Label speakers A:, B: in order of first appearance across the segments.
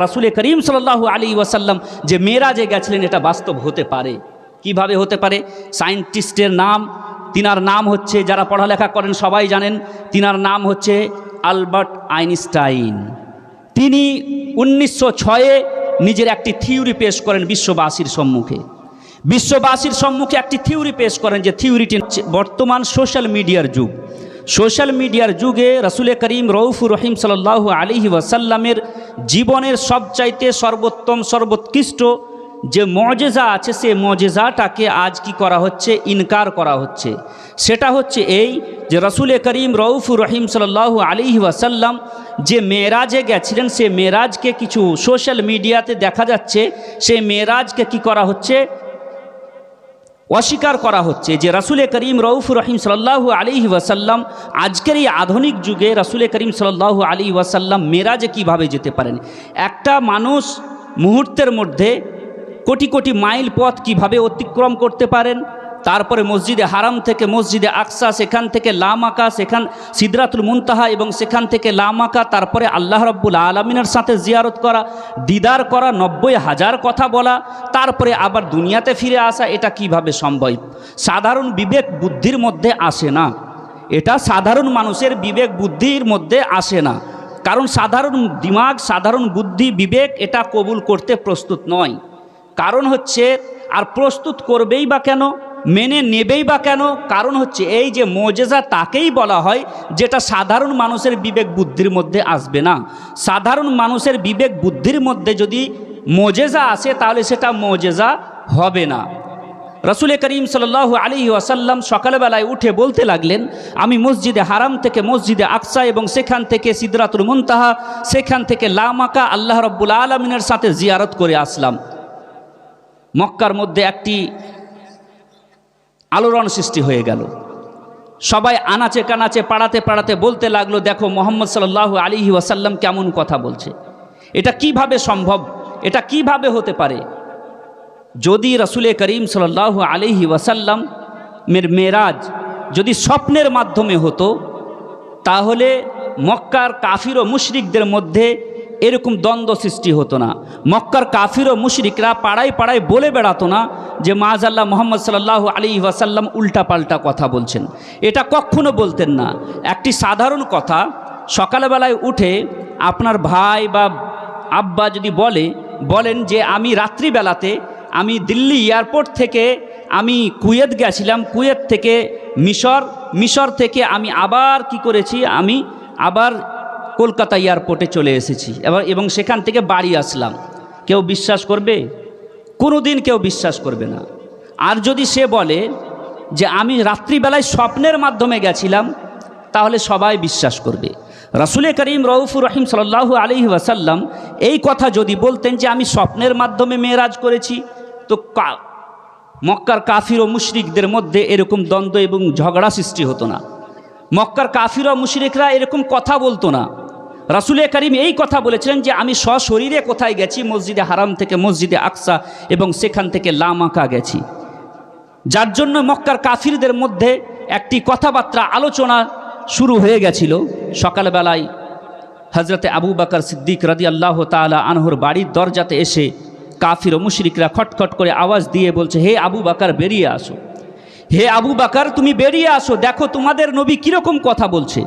A: রাসুল করিম সাল্লাল্লাহু আলী ওয়াসাল্লাম যে মেয়েরাজে গেছিলেন, এটা বাস্তব হতে পারে। কীভাবে হতে পারে? সায়েন্টিস্টের নাম, তিনার নাম হচ্ছে, যারা পড়ালেখা করেন সবাই জানেন, তিনার নাম হচ্ছে আলবার্ট আইনস্টাইন। তিনি উনিশশো ছয়ে নিজের একটি থিওরি পেশ করেন বিশ্ববাসীর সম্মুখে। বিশ্ববাসীর সম্মুখে একটি থিওরি পেশ করেন যে থিওরিটি বর্তমান সোশ্যাল মিডিয়ার যুগ। সোশ্যাল মিডিয়ার যুগে রসুলে করিম রৌফুর রহিম সাল্লাহ আলিহি ওয়াসাল্লামের জীবনের সবচাইতে সর্বোত্তম, সর্বোৎকৃষ্ট যে মজেজা আছে, সে মজেজাটাকে আজ কি করা হচ্ছে? ইনকার করা হচ্ছে। সেটা হচ্ছে এই যে রসুলে করিম রউফুর রহিম সাল্লাহ আলী ওয়াসাল্লাম যে মেয়েরাজে গেছিলেন, সে মেয়েরাজকে কিছু সোশ্যাল মিডিয়াতে দেখা যাচ্ছে সেই মেয়েরাজকে কি করা হচ্ছে? অস্বীকার করা হচ্ছে যে রাসুলে করিম রউফুর রহিম সাল্লাহ আলী ওয়াসাল্লাম আজকের এই আধুনিক যুগে রাসুলে করিম সাল্লাহ আলী ওয়াসাল্লাম মেরাজে কীভাবে যেতে পারেন? একটা মানুষ মুহূর্তের মধ্যে কোটি কোটি মাইল পথ কীভাবে অতিক্রম করতে পারেন? তারপরে মসজিদে হারাম থেকে মসজিদে আকসা, সেখান থেকে লামাকা, সেখান সিদরাতুল মুনতাহা এবং সেখান থেকে লামাকা, তারপরে আল্লাহ রব্বুল আলমিনের সাথে জিয়ারত করা, দিদার করা, নব্বই হাজার কথা বলা, তারপরে আবার দুনিয়াতে ফিরে আসা, এটা কীভাবে সম্ভব? সাধারণ বিবেক বুদ্ধির মধ্যে আসে না। এটা সাধারণ মানুষের বিবেক বুদ্ধির মধ্যে আসে না। কারণ সাধারণ দিমাগ, সাধারণ বুদ্ধি, বিবেক এটা কবুল করতে প্রস্তুত নয়। কারণ হচ্ছে, আর প্রস্তুত করবেই বা কেন? মেনে নেবেই বা কেন? কারণ হচ্ছে এই যে মোজেজা তাকেই বলা হয়, যেটা সাধারণ মানুষের বিবেক বুদ্ধির মধ্যে আসবে না। সাধারণ মানুষের বিবেক বুদ্ধির মধ্যে যদি মোজেজা আসে, তাহলে সেটা মোজেজা হবে না। রসুল করিম সাল আলী ওয়াসাল্লাম সকালবেলায় উঠে বলতে লাগলেন, আমি মসজিদে হারাম থেকে মসজিদে আকসা এবং সেখান থেকে সিদরাতুল মুনতাহা, সেখান থেকে লামাকা আল্লাহ রব্বুল আলমিনের সাথে জিয়ারত করে আসলাম। মক্কার মধ্যে একটি আলোড়ন সৃষ্টি হয়ে গেল। সবাই আনাচে কানাচে, পাড়াতে পাড়াতে বলতে লাগল, দেখো, মোহাম্মদ সাল্লাহ আলী ওয়াসাল্লাম কেমন কথা বলছে। এটা কীভাবে সম্ভব? এটা কীভাবে হতে পারে? যদি রসুলে করিম সাল্লাহ আলিহি ওয়াসাল্লাম মের মেরাজ যদি স্বপ্নের মাধ্যমে হতো, তাহলে মক্কার কাফির ও মুশরিকদের মধ্যে এরকম দ্বন্দ্ব সৃষ্টি হতো না। মক্কার কাফির ও মুশরিকরা পাড়ায় পাড়ায় বলে বেড়াতো না যে, মাজাল্লাহ মোহাম্মদ সাল্লাহ আলী ওয়াসাল্লাম উল্টাপাল্টা কথা বলছেন। এটা কখনো বলতেন না। একটি সাধারণ কথা, সকালবেলায় উঠে আপনার ভাই বা আব্বা যদি বলে, বলেন যে, আমি রাত্রিবেলাতে, আমি দিল্লি এয়ারপোর্ট থেকে আমি কুয়েত গেছিলাম, কুয়েত থেকে মিশর মিশর থেকে আমি আবার কি করেছি, আমি আবার কলকাতা এয়ারপোর্টে চলে এসেছি এবার এবং সেখান থেকে বাড়ি আসলাম। কেউ বিশ্বাস করবে? কোনো দিন কেউ বিশ্বাস করবে না। আর যদি সে বলে যে আমি রাত্রিবেলায় স্বপ্নের মাধ্যমে গেছিলাম, তাহলে সবাই বিশ্বাস করবে। রাসুলে করিম রউফুর রহিম সাল্লাহ আলহি ওয়াসাল্লাম এই কথা যদি বলতেন যে আমি স্বপ্নের মাধ্যমে মেয়েরাজ করেছি, তো মক্কার কাফির ও মুশরিকদের মধ্যে এরকম দ্বন্দ্ব এবং ঝগড়া সৃষ্টি হতো না। মক্কার কাফির ও মুশরিকরা এরকম কথা বলতো না। রাসুলে করিম এই কথা বলেছিলেন যে আমি সশরীরে কোথায় গেছি? মসজিদে হারাম থেকে মসজিদে আকসা এবং সেখান থেকে লামাকা গেছি। যার জন্য মক্কার কাফিরদের মধ্যে একটি কথাবার্তা, আলোচনা শুরু হয়ে গেছিল। সকালবেলায় হজরতে আবু বাকর সিদ্দিক রাদি আল্লাহ তালা আনহর বাড়ির দরজাতে এসে কাফির ও মুশরিকরা খটখট করে আওয়াজ দিয়ে বলছে, হে আবু বাকার, বেরিয়ে আসো। হে আবু বাকার, তুমি বেরিয়ে আসো। দেখো তোমাদের নবী কীরকম কথা বলছে।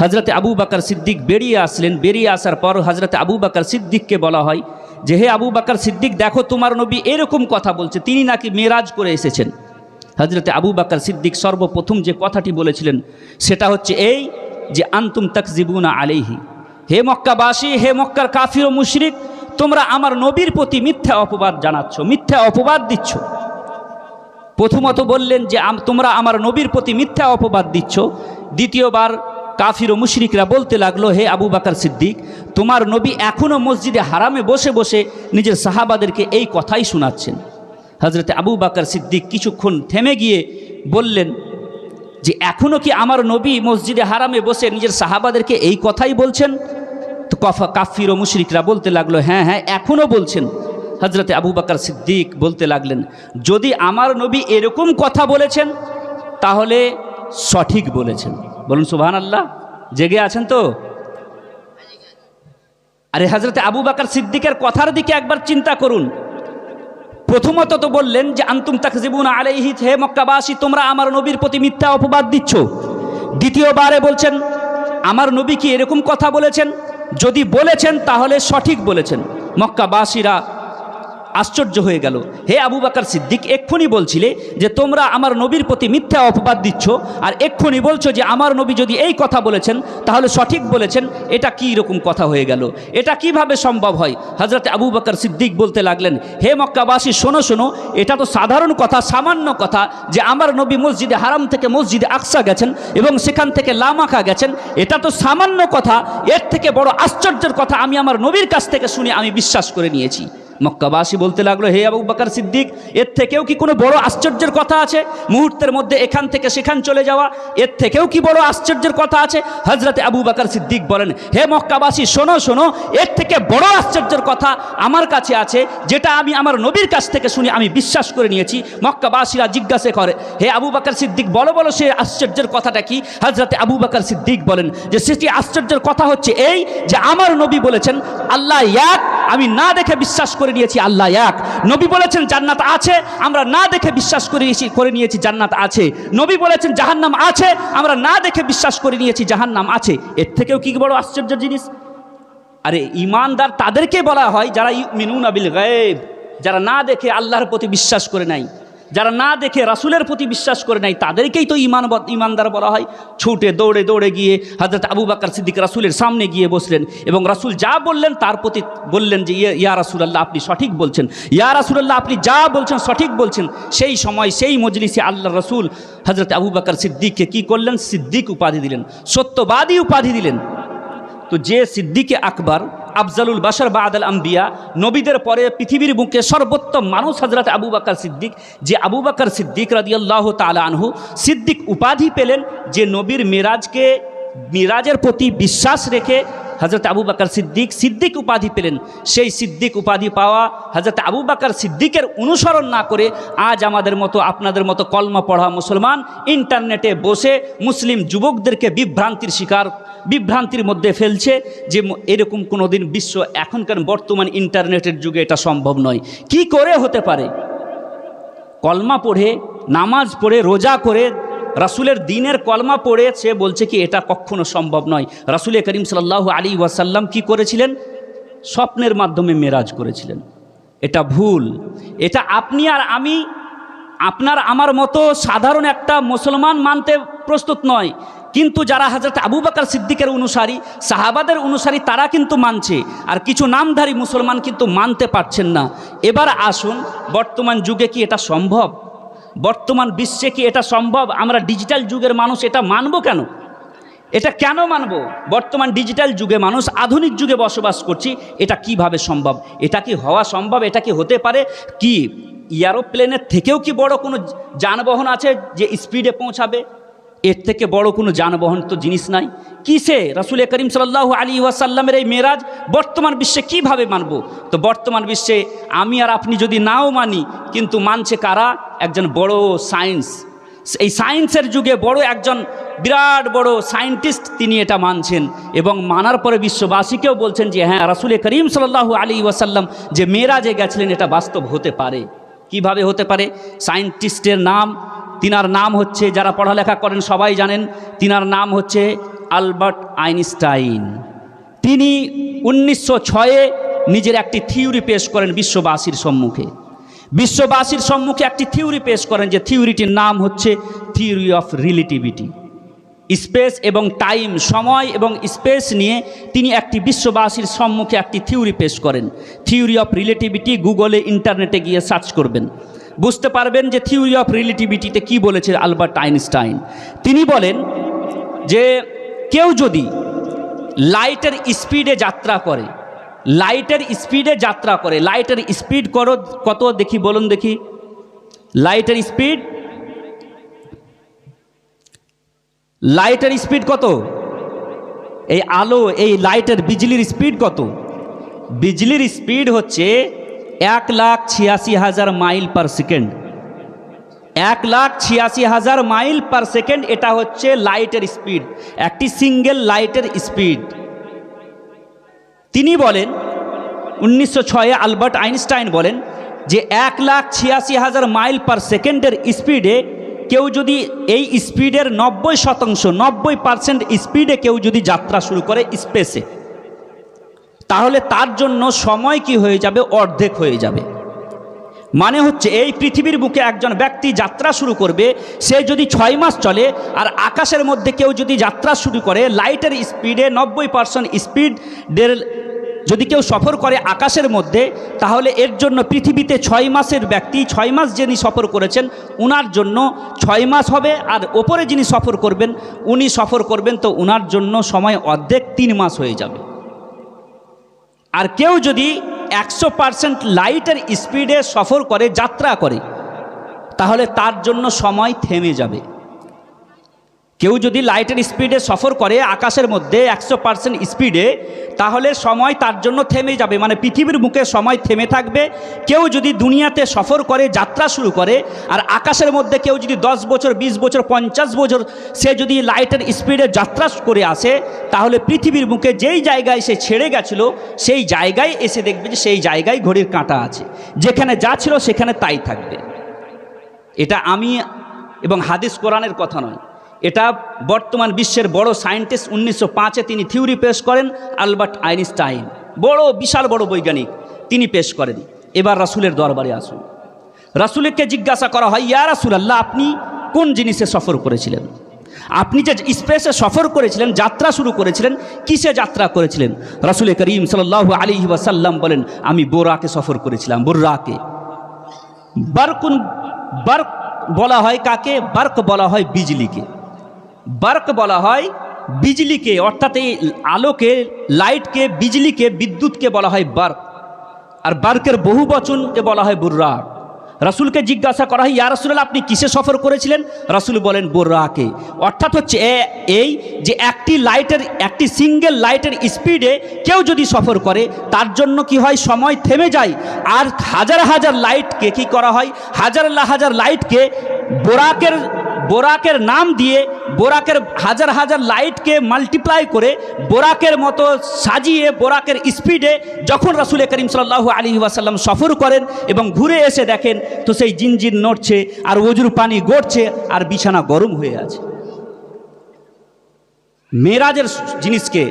A: হজরতে আবু বাকর সিদ্দিক বেরিয়ে আসলেন। বেরিয়ে আসার পর হজরতে আবু বাকার সিদ্দিককে বলা হয় যে, হে আবু বাকর সিদ্দিক, দেখো তোমার নবী এরকম কথা বলছে, তিনি নাকি মেরাজ করে এসেছেন। হজরতে আবু বাকার সিদ্দিক সর্বপ্রথম যে কথাটি বলেছিলেন, সেটা হচ্ছে এই যে, আন্তুম তকজিবুনা আলিহি হে মক্কাবাসী, হে মক্কার কাফির ও মুশরিক, তোমরা আমার নবীর প্রতি মিথ্যা অপবাদ জানাচ্ছ, মিথ্যা অপবাদ দিচ্ছ। প্রথমত বললেন যে তোমরা আমার নবীর প্রতি মিথ্যা অপবাদ দিচ্ছ। দ্বিতীয়বার কাফির ও মুশরিকরা বলতে লাগল, হে আবু বাকার সিদ্দিক, তোমার নবী এখনও মসজিদে হারামে বসে বসে নিজের সাহাবাদেরকে এই কথাই শোনাচ্ছেন। হজরতে আবু বাকার সিদ্দিক কিছুক্ষণ থেমে গিয়ে বললেন, যে এখনও কি আমার নবী মসজিদে হারামে বসে নিজের সাহাবাদেরকে এই কথাই বলছেন? তো কফা, কাফির ও মুশরিকরা বলতে লাগল হ্যাঁ হ্যাঁ এখনও বলছেন। হজরতে আবু বাকার সিদ্দিক বলতে লাগলেন, যদি আমার নবী এরকম কথা বলেছেন, তাহলে সঠিক বলেছেন। বলুন সুবহান আল্লাহ জেগে আছেন তো? আরে হজরতে আবু বাকার সিদ্দিকের কথার দিকে একবার চিন্তা করুন। প্রথমত তো বললেন যে, আন্তুম তাকজিবুন আলাইহি, হে মক্কাবাসী, তোমরা আমার নবীর প্রতি মিথ্যা অপবাদ দিচ্ছ। দ্বিতীয়বারে বলছেন, আমার নবী কি এরকম কথা বলেছেন? যদি বলেছেন, তাহলে সঠিক বলেছেন। মক্কাবাসীরা আশ্চর্য হয়ে গেল। হে আবু বাকার সিদ্দিক, এক্ষুনি বলছিলে যে তোমরা আমার নবীর প্রতি মিথ্যা অপবাদ দিচ্ছ, আর এক্ষুনি বলছো যে আমার নবী যদি এই কথা বলেছেন, তাহলে সঠিক বলেছেন, এটা কি রকম কথা হয়ে গেল? এটা কীভাবে সম্ভব হয়? হজরত আবু বাকার সিদ্দিক বলতে লাগলেন, হে মক্কাবাসী, শোনো শোনো, এটা তো সাধারণ কথা, সামান্য কথা যে আমার নবী মসজিদে হারাম থেকে মসজিদে আকসা গেছেন এবং সেখান থেকে লামাখা গেছেন, এটা তো সামান্য কথা, এর থেকে বড় আশ্চর্যের কথা আমি আমার নবীর কাছ থেকে শুনে আমি বিশ্বাস করে নিয়েছি। মক্কাবাসী বলতে লাগল, হে আবু বাকার সিদ্দিক, এর থেকেও কি কোনো বড় আশ্চর্যের কথা আছে? মুহূর্তের মধ্যে এখান থেকে সেখান চলে যাওয়া, এর থেকেও কি বড় আশ্চর্যের কথা আছে? হজরতে আবু বাকার সিদ্দিক বলেন, হে মক্কাবাসী, শোনো শোনো, এর থেকে বড় আশ্চর্যের কথা আমার কাছে আছে, যেটা আমি আমার নবীর কাছ থেকে শুনে আমি বিশ্বাস করে নিয়েছি। মক্কাবাসীরা জিজ্ঞাসা করে, হে আবু বাকার সিদ্দিক, বলো বলো, সে আশ্চর্যের কথাটা কি? হজরতে আবু বাকার সিদ্দিক বলেন, যে সেটি আশ্চর্যের কথা হচ্ছে এই যে আমার নবী বলেছেন, আল্লাহ এক, আমি না দেখে বিশ্বাস করে নিয়েছি, আল্লাহ এক। নবী বলেছেন, জান্নাত আছে, আমরা না দেখে বিশ্বাস করে নিয়েছি করে নিয়েছি, জান্নাত আছে। নবী বলেছেন, জাহান্নাম আছে, আমরা না দেখে বিশ্বাস করে নিয়েছি, জাহান্নাম আছে। এর থেকেও কি বড় আশ্চর্য জিনিস? আরে, ইমানদার তাদেরকে বলা হয়, যারা মিনুন আবিল গায়েব, যারা না দেখে আল্লাহর প্রতি বিশ্বাস করে নাই। যারা না দেখে রাসুলের প্রতি বিশ্বাস করে নাই, তাদেরকেই তো ইমান ইমানদার বলা হয়। ছুটে দৌড়ে দৌড়ে গিয়ে হজরত আবু বাকর সিদ্দিক রাসুলের সামনে গিয়ে বসলেন এবং রাসুল যা বললেন তার প্রতি বললেন যে ইয়ে রাসুলাল্লাহ, আপনি সঠিক বলছেন। ইয়া রাসুলাল্লাহ, আপনি যা বলছেন সঠিক বলছেন। সেই সময় সেই মজলিসে আল্লাহ রসুল হজরত আবু বাকর সিদ্দিককে কি করলেন? সিদ্দিক উপাধি দিলেন। সত্যবাদী উপাধি দিলেন। তো যে সিদ্দিকে আকবর আফজালুল বাসার বা আদাল আম্বিয়া, নবীদের পরে পৃথিবীর বুকে সর্বোত্তম মানুষ হজরত আবু বাকর সিদ্দিক, যে আবু বাকর সিদ্দিক রাদিয়াল্লাহ তালা আনহু সিদ্দিক উপাধি পেলেন যে নবীর মিরাজকে, মিরাজের প্রতি বিশ্বাস রেখে হজরত আবু বাকর সিদ্দিক সিদ্দিক উপাধি পেলেন। সেই সিদ্দিক উপাধি পাওয়া হজরত আবু বাকর সিদ্দিকের অনুসরণ না করে আজ আমাদের মতো, আপনাদের মতো কলমা পড়া মুসলমান ইন্টারনেটে বসে মুসলিম যুবকদেরকে বিভ্রান্তির শিকার, বিভ্রান্তির মধ্যে ফেলছে যে এরকম কোনো দিন বিশ্ব এখনকার বর্তমান ইন্টারনেটের যুগে এটা সম্ভব নয়। কি করে হতে পারে? কলমা পড়ে, নামাজ পড়ে, রোজা করে রাসুলের দিনের কলমা পড়ে সে বলছে কি, এটা কখনো সম্ভব নয়। রাসুল করিম সাল্লাহ আলী ওয়াসাল্লাম কি করেছিলেন? স্বপ্নের মাধ্যমে মেরাজ করেছিলেন। এটা ভুল। এটা আপনি আর আমি, আপনার আমার মতো সাধারণ একটা মুসলমান মানতে প্রস্তুত নয়। কিন্তু যারা হাজরত আবু বাকার সিদ্দিকের অনুসারী, সাহাবাদের অনুসারী, তারা কিন্তু মানছে। আর কিছু নামধারী মুসলমান কিন্তু মানতে পারছেন না। এবার আসুন, বর্তমান যুগে কি এটা সম্ভব? বর্তমান বিশ্বে কি এটা সম্ভব? আমরা ডিজিটাল যুগের মানুষ, এটা মানব কেন? এটা কেন মানব? বর্তমান ডিজিটাল যুগে মানুষ আধুনিক যুগে বসবাস করছি, এটা কীভাবে সম্ভব? এটা কি হওয়া সম্ভব? এটা কি হতে পারে? কি এয়ারোপ্লেনের থেকেও কি বড় কোনো যানবাহন আছে যে স্পিডে পৌঁছাবে? এর থেকে বড় কোনো যানবাহন তো জিনিস নাই। কিসে? রাসুল করিম সাল্লাহ আলী ওয়াসাল্লামের এই মেরাজ বর্তমান বিশ্বে কীভাবে মানব? তো বর্তমান বিশ্বে আমি আর আপনি যদি নাও মানি, কিন্তু মানছে কারা? একজন বড় সায়েন্স। এই সায়েন্সের যুগে বড় একজন বিরাট বড় সায়েন্টিস্ট তিনি এটা মানছেন এবং মানার পরে বিশ্ববাসীকেও বলছেন যে হ্যাঁ রাসুল করিম সাল্লাহ আলী ওয়াসাল্লাম যে মেয়েরাজে গেছিলেন, এটা বাস্তব হতে পারে। কীভাবে হতে পারে? সায়েন্টিস্টের নাম তিনার নাম হচ্ছে, যারা পড়ালেখা করেন সবাই জানেন, তিনার নাম হচ্ছে আলবার্ট আইনস্টাইন। তিনি উনিশশো ছয়ে নিজের একটি থিওরি পেশ করেন বিশ্ববাসীর সম্মুখে। বিশ্ববাসীর সম্মুখে একটি থিওরি পেশ করেন যে থিওরিটির নাম হচ্ছে থিওরি অফ রিলেটিভিটি। স্পেস এবং টাইম, সময় এবং স্পেস নিয়ে তিনি একটি বিশ্ববাসীর সম্মুখে একটি থিওরি পেশ করেন। থিওরি অফ রিলেটিভিটি গুগলে, ইন্টারনেটে গিয়ে সার্চ করবেন। বুঝতে পারবেন যে থিওরি অফ রিলেটিভিটিতে কি বলেছে আলবার্ট আইনস্টাইন। তিনি বলেন যে কেউ যদি লাইটের স্পিডে যাত্রা করে, লাইটের স্পিডে যাত্রা করে, লাইটের স্পিড করো, কত দেখি, বলুন দেখি। লাইটের স্পিড? লাইটের স্পিড কত? এই আলো, এই লাইটের বিজলির স্পিড কত? বিজলির স্পিড হচ্ছে এক লাখ ছিয়াশি হাজার মাইল পার সেকেন্ড। এক লাখ ছিয়াশি হাজার মাইল পার সেকেন্ড, এটা হচ্ছে লাইটের স্পিড। একটি সিঙ্গেল লাইটের স্পিড। তিনি বলেন, উনিশশো ছয়ে আলবার্ট আইনস্টাইন বলেন যে এক লাখ ছিয়াশি হাজার মাইল পার সেকেন্ডের স্পিডে কেউ যদি এই স্পিডের নব্বই শতাংশ, নব্বই পার্সেন্ট স্পিডে কেউ যদি যাত্রা শুরু করে স্পেসে। তাহলে তার জন্য সময় কি হয়ে যাবে? অর্ধেক হয়ে যাবে। মানে হচ্ছে এই পৃথিবীর বুকে একজন ব্যক্তি যাত্রা শুরু করবে, সে যদি ছয় মাস চলে, আর আকাশের মধ্যে কেউ যদি যাত্রা শুরু করে, লাইটের স্পিডে নব্বই পার্সেন্ট স্পিডের যদি কেউ সফর করে আকাশের মধ্যে, তাহলে এর জন্য পৃথিবীতে ছয় মাসের ব্যক্তি, ছয় মাস যিনি সফর করেছেন, উনার জন্য ছয় মাস হবে, আর ওপরে যিনি সফর করবেন, উনি সফর করবেন, তো উনার জন্য সময় অর্ধেক তিন মাস হয়ে যাবে। আর কেউ যদি একশো পারসেন্ট লাইটের স্পিডে সফর করে, যাত্রা করে, তাহলে তার জন্য সময় থেমে যাবে। কেউ যদি লাইটের স্পিডে সফর করে আকাশের মধ্যে একশো পার্সেন্ট স্পিডে, তাহলে সময় তার জন্য থেমে যাবে। মানে পৃথিবীর মুখে সময় থেমে থাকবে। কেউ যদি দুনিয়াতে সফর করে, যাত্রা শুরু করে, আর আকাশের মধ্যে কেউ যদি দশ বছর, বিশ বছর, পঞ্চাশ বছর সে যদি লাইটের স্পিডে যাত্রা করে আসে, তাহলে পৃথিবীর মুখে যেই জায়গায় সে ছেড়ে গেছিল, সেই জায়গায় এসে দেখবে যে সেই জায়গায় ঘড়ির কাঁটা আছে। যেখানে যা ছিল সেখানে তাই থাকবে। এটা আমি এবং হাদিস কোরআনের কথা নয়। এটা বর্তমান বিশ্বের বড় সায়েন্টিস্ট উনিশশো পাঁচে তিনি থিওরি পেশ করেন আলবার্ট আইনস্টাইন। বড়, বিশাল বড় বৈজ্ঞানিক তিনি পেশ করেন। এবার রাসুলের দরবারে আসুন। রাসুলকে জিজ্ঞাসা করা হয়, ইয়া রাসুল আল্লাহ আপনি কোন জিনিসে সফর করেছিলেন? আপনি যে স্পেসে সফর করেছিলেন, যাত্রা শুরু করেছিলেন, কিসে যাত্রা করেছিলেন? রাসুল করিম সাল্লাহ আলী ওয়াসাল্লাম বলেন, আমি বোরাকে সফর করেছিলাম। বোর্রাকে। বারকুন, বার্ক বলা হয় কাকে? বার্ক বলা হয় বিজলিকে। বার্ক বলা হয় বিজলিকে, অর্থাৎ এই আলোকে, লাইটকে, বিজলিকে, বিদ্যুৎকে বলা হয় বার্ক। আর বার্কের বহু বচনকে বলা হয় বুর্রাক রাসুলকে জিজ্ঞাসা করা হয়, ইয়া রাসুল আপনি কিসে সফর করেছিলেন? রাসুল বলেন, বোর্রাকে। অর্থাৎ হচ্ছে এই যে একটি লাইটের, একটি সিঙ্গেল লাইটের স্পিডে কেউ যদি সফর করে, তার জন্য কি হয়? সময় থেমে যায়। আর হাজার হাজার লাইটকে কি করা হয়? হাজার হাজার লাইটকে বোরাকের বোরাকের নাম দিয়ে বোরাকের হাজার হাজার লাইটকে মাল্টিপ্লাই করে বোরাকের মতো সাজিয়ে, বোরাকের স্পিডে যখন রাসুল করিম সাল্লাহ আলী ওয়াসাল্লাম সফর করেন এবং ঘুরে এসে দেখেন, তো সেই জিনজিন নড়ছে আর অজুর পানি গড়ছে আর বিছানা গরম হয়ে আছে। মেরাজের জিনিসকে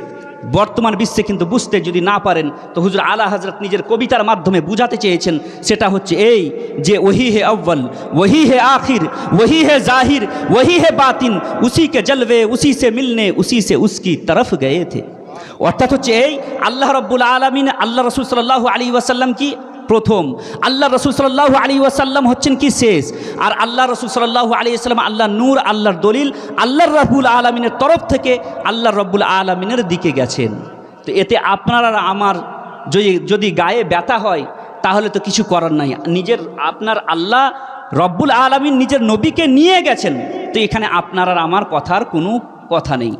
A: বর্তমান বিশ্বে কিন্তু বুঝতে যদি না পারেন, তো হুজুর আলা হজরত নিজের কবিতার মাধ্যমে বুঝাতে চেয়েছেন, সেটা হচ্ছে এই যে ওহি হে আব্বাল ওহি হে আখির, ওহি হে জাহির, ওহি হে বাতিন উসিকে জলবে, উসি সে মিলনে, উসি সে উসকি তরফ গয়ে থে। অর্থাৎ হচ্ছে এই আল্লাহ রব্বুল আলমিন, আল্লাহ রসুল সাল্লাহ আলী ওয়াসাল্লাম কি প্রথম। আল্লাহ রসুল সাল্লাহ আলী ওয়াসাল্লাম হচ্ছেন কি শেষ? আর আল্লাহ রসুল সাল্লাহ আলী আসসালাম আল্লাহ নূর, আল্লাহর দলিল, আল্লাহর রব্বুল আলমিনের তরফ থেকে আল্লাহ রব্বুল আলমিনের দিকে গেছেন। তো এতে আপনার আর আমার যদি যদি গায়ে ব্যথা হয়, তাহলে তো কিছু করার নাই। নিজের, আপনার আল্লাহ রব্বুল আলমিন নিজের নবীকে নিয়ে গেছেন। তো এখানে আপনার আর আমার কথার কোনো কথা নেই।